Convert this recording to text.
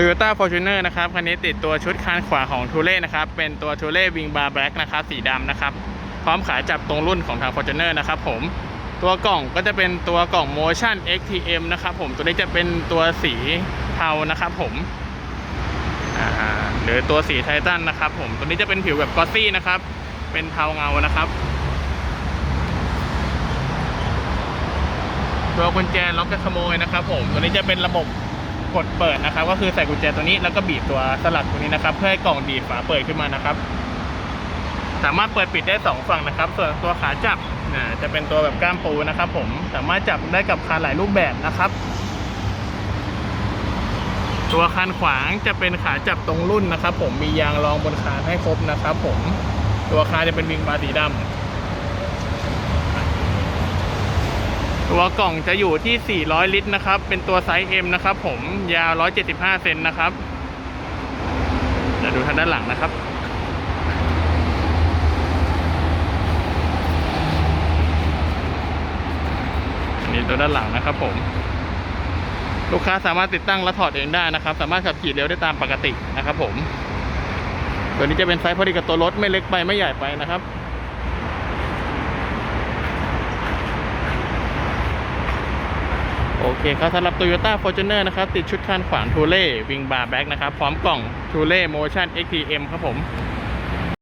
Toyota Fortuner นะครับ คันนี้ติดตัวชุดคานขวาของ t u l e นะครับ เป็นตัว t u l e Wing Bar Black นะครับ สีดำนะครับ พร้อมขายจับตรงรุ่นของทาง Fortuner นะครับผม ตัวกล่องก็จะเป็นตัวกล่อง Motion XTM นะครับผม ตัวนี้จะเป็นตัวสีเทานะครับผมหรือตัวสีไททันนะครับผม ตัวนี้จะเป็นผิวแบบกอซี่นะครับ เป็นเทาเงานะครับ ตัวกุญแจล็อกกระขโมยนะครับผม ตัวนี้จะเป็นระบบ กดเปิดนะครับ ก็คือใส่กุญแจตัวนี้แล้วก็บีบตัวสลักตัวนี้นะครับ เพื่อให้กล่องดีดฝาเปิดขึ้นมานะครับ สามารถเปิดปิดได้สองฝั่งนะครับ ส่วนตัวขาจับจะเป็นตัวแบบก้ามปูนะครับ ผมสามารถจับได้กับคานหลายรูปแบบนะครับ ตัวคานขวางจะเป็นขาจับตรงรุ่นนะครับ ผมมียางรองบนคานให้ครบนะครับ ผมตัวคานจะเป็นวิงบาสีดำ ตัวกล่องจะอยู่ที่ 400 ลิตรนะครับ เป็นตัวไซส์ M นะครับ ผมยาว 175 เซนนะครับเดี๋ยวดูทางด้านหลังนะครับ อันนี้ตัวด้านหลังนะครับผม ลูกค้าสามารถติดตั้งและถอดเองได้นะครับ สามารถขับขี่เร็วได้ตามปกตินะครับผม ตัวนี้จะเป็นไซส์พอดีกับตัวรถไม่เล็กไปไม่ใหญ่ไปนะครับ โอเคครับสำหรับ Toyota Fortuner นะครับ ติดชุดคานขวางทูเล่วิงบาร์แบ็กนะครับ พร้อมกล่องทูเล่โมชั่น XTM ครับผม